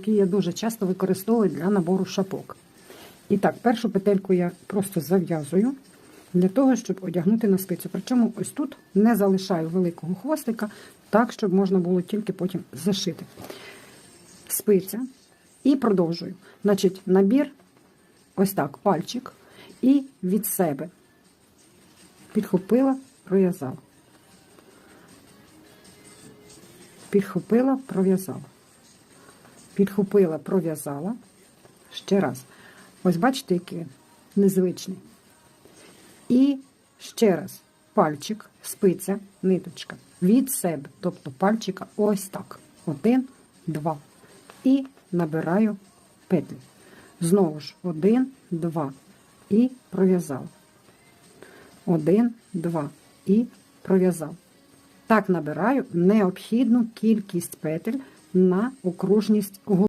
які я дуже часто використовую для набору шапок. І так, першу петельку я просто зав'язую для того, щоб одягнути на спицю. Причому ось тут не залишаю великого хвостика, так, щоб можна було тільки потім зашити. Спиця і продовжую. Значить, набір, ось так, пальчик, і від себе підхопила, пров'язала. Підхопила, пров'язала. Підхопила, пров'язала. Ще раз. Ось бачите, який він незвичний. І ще раз пальчик, спиця, ниточка від себе. Тобто пальчика ось так. Один, два. І набираю петлі. Знову ж один, два. І пров'язала. Один, два. І пров'язав. Так набираю необхідну кількість петель на окружність голови.